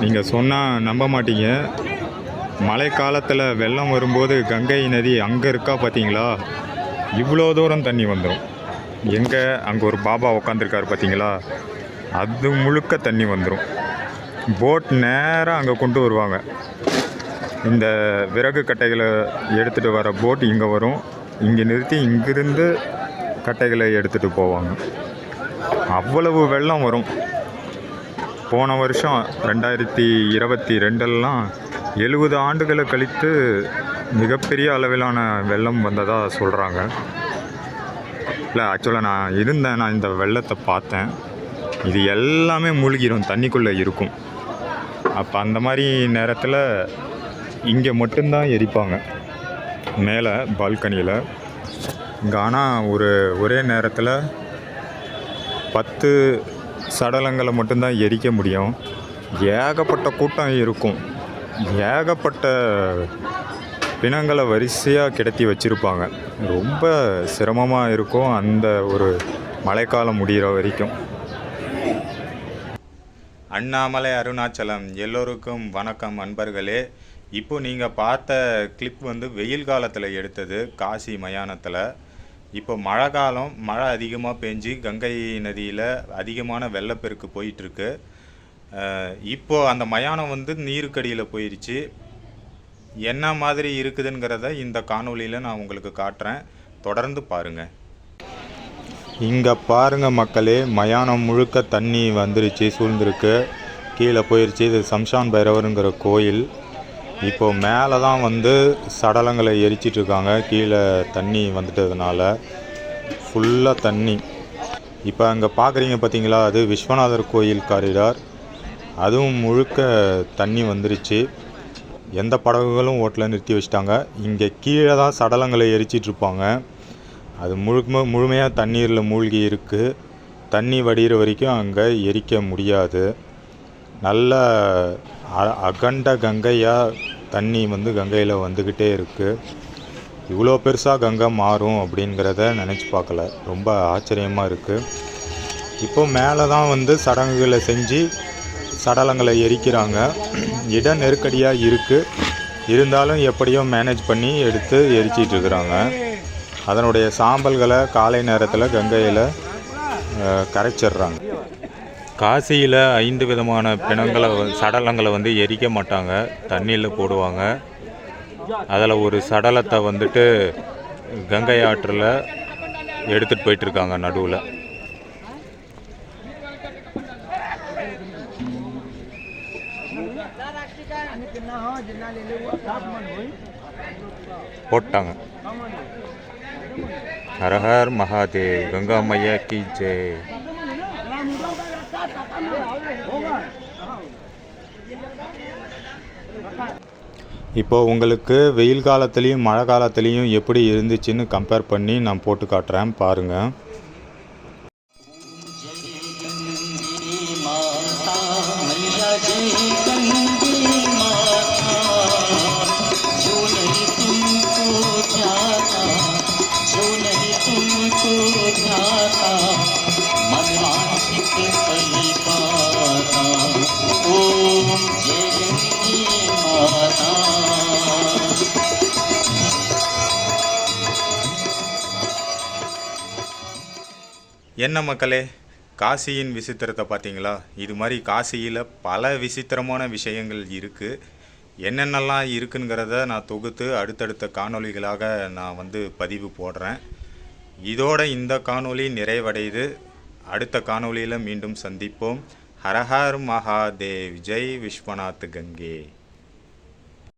நீங்கள் சொன்னால் நம்ப மாட்டீங்க. மழை காலத்தில் வெள்ளம் வரும்போது கங்கை நதி அங்கே இருக்கா பார்த்தீங்களா இவ்வளோ தூரம் தண்ணி வந்துடும் எங்கே? அங்கே ஒரு பாபா உக்காந்துருக்காரு பார்த்தீங்களா அது முழுக்க தண்ணி வந்துடும் போட் நேராக அங்கே கொண்டு வருவாங்க. இந்த விறகு கட்டைகளை எடுத்துகிட்டு வர போட் இங்கே வரும். இங்கே நிறுத்தி இங்கிருந்து கட்டைகளை எடுத்துகிட்டு போவாங்க. அவ்வளவு வெள்ளம் வரும். போன வருஷம் ரெண்டாயிரத்தி இருபத்தி ரெண்டெல்லாம் எழுபது ஆண்டுகளை கழித்து மிகப்பெரிய அளவிலான வெள்ளம் வந்ததாக சொல்கிறாங்க இல்லை ஆக்சுவலாக நான் இருந்தேன் நான் இந்த வெள்ளத்தை பார்த்தேன். இது எல்லாமே மூழ்கிடும் தண்ணிக்குள்ளே இருக்கும். அப்போ அந்த மாதிரி நேரத்தில் இங்கே மட்டும்தான் எரிப்பாங்க. மேலே பால்கனியில் இங்கே ஆனால் ஒரு ஒரே நேரத்தில் பத்து சடலங்களை மட்டும்தான் எரிக்க முடியும். ஏகப்பட்ட கூட்டம் இருக்கும். ஏகப்பட்ட பிணங்களை வரிசையாக கிடத்தி வச்சுருப்பாங்க. ரொம்ப சிரமமாக இருக்கும் அந்த ஒரு மழைக்காலம் முடிகிற வரைக்கும். அண்ணாமலை அருணாச்சலம் எல்லோருக்கும் வணக்கம் அன்பர்களே. இப்போ நீங்கள் பார்த்த கிளிப் வந்து வெயில் காலத்தில் எடுத்தது காசி மயானத்தில். இப்போ மழை காலம் மழை அதிகமாக பெஞ்சு கங்கை நதியில் அதிகமான வெள்ளப்பெருக்கு போயிட்டுருக்கு. இப்போ அந்த மயானம் வந்து நீருக்கடியில் போயிடுச்சு என்ன மாதிரி இருக்குதுங்கிறத இந்த காணொலியில் நான் உங்களுக்கு காட்டுறேன். தொடர்ந்து பாருங்கள் இங்கே பாருங்கள் மக்களே மயானம் முழுக்க தண்ணி வந்துருச்சு சூழ்ந்திருக்கு. கீழே போயிடுச்சு இது சம்ஷான் பைரவருங்கிற கோயில். இப்போ மேலே தான் வந்து சடலங்களை எரிச்சிட்டு இருக்காங்க கீழே தண்ணி வந்துட்டதுனால ஃபுல்லாக தண்ணி. இப்போ அங்கே பார்க்குறீங்க பார்த்தீங்களா அது விஸ்வநாதர் கோயில் காரிடார். அதுவும் முழுக்க தண்ணி வந்துருச்சு. எந்த படகுகளும் ஓட்டில் நிறுத்தி வச்சிட்டாங்க. இங்கே கீழே தான் சடலங்களை எரிச்சிட்டு இருப்பாங்க அது முழுக்க முழுமையாக தண்ணீரில் மூழ்கி இருக்குது தண்ணி வடிகிற வரைக்கும் அங்கே எரிக்க முடியாது. நல்ல அகண்ட கங்கையாக தண்ணி வந்து கங்கையில் வந்துக்கிட்டே இருக்குது இவ்வளோ பெருசாக கங்கை மாறும் அப்படிங்கிறத நினச்சி பார்க்கல. ரொம்ப ஆச்சரியமாக இருக்குது இப்போ மேலே தான் வந்து சடங்குகளை செஞ்சு சடலங்களை எரிக்கிறாங்க. இட நெருக்கடியாக இருக்குது இருந்தாலும் எப்படியும் மேனேஜ் பண்ணி எடுத்து எரிச்சிட்ருக்குறாங்க அதனுடைய சாம்பல்களை காலை நேரத்தில் கங்கையில் கரைச்சிட்றாங்க கரைச்சிடுறாங்க. காசியில் ஐந்து விதமான பிணங்களை சடலங்களை வந்து எரிக்க மாட்டாங்க. தண்ணியில் போடுவாங்க. அதில் ஒரு சடலத்தை வந்துட்டு கங்கை ஆற்றில் எடுத்துகிட்டு போயிட்டுருக்காங்க நடுவில். போட்டாங்க. ஹரஹர் மகாதேவ் கங்கா மையா கி ஜெய். இப்போ உங்களுக்கு வெயில் காலத்துலேயும் மழை காலத்துலேயும் எப்படி இருந்துச்சுன்னு கம்பேர் பண்ணி நான் போட்டு காட்டுறேன். பாருங்கள் जाता என்ன மக்களே காசியின் விசித்திரத்தை பார்த்தீங்களா? இது மாதிரி காசியில் பல விசித்திரமான விஷயங்கள் இருக்குது என்னென்னலாம் இருக்குங்கிறத நான் தொகுத்து அடுத்தடுத்த காணொளிகளாக நான் வந்து பதிவு போடுறேன். இதோட இந்த காணொளி நிறைவடையுது. அடுத்த காணொளியில் மீண்டும் சந்திப்போம். ஹரஹர் மகாதேவ். ஜெய் விஸ்வநாத் கங்கே.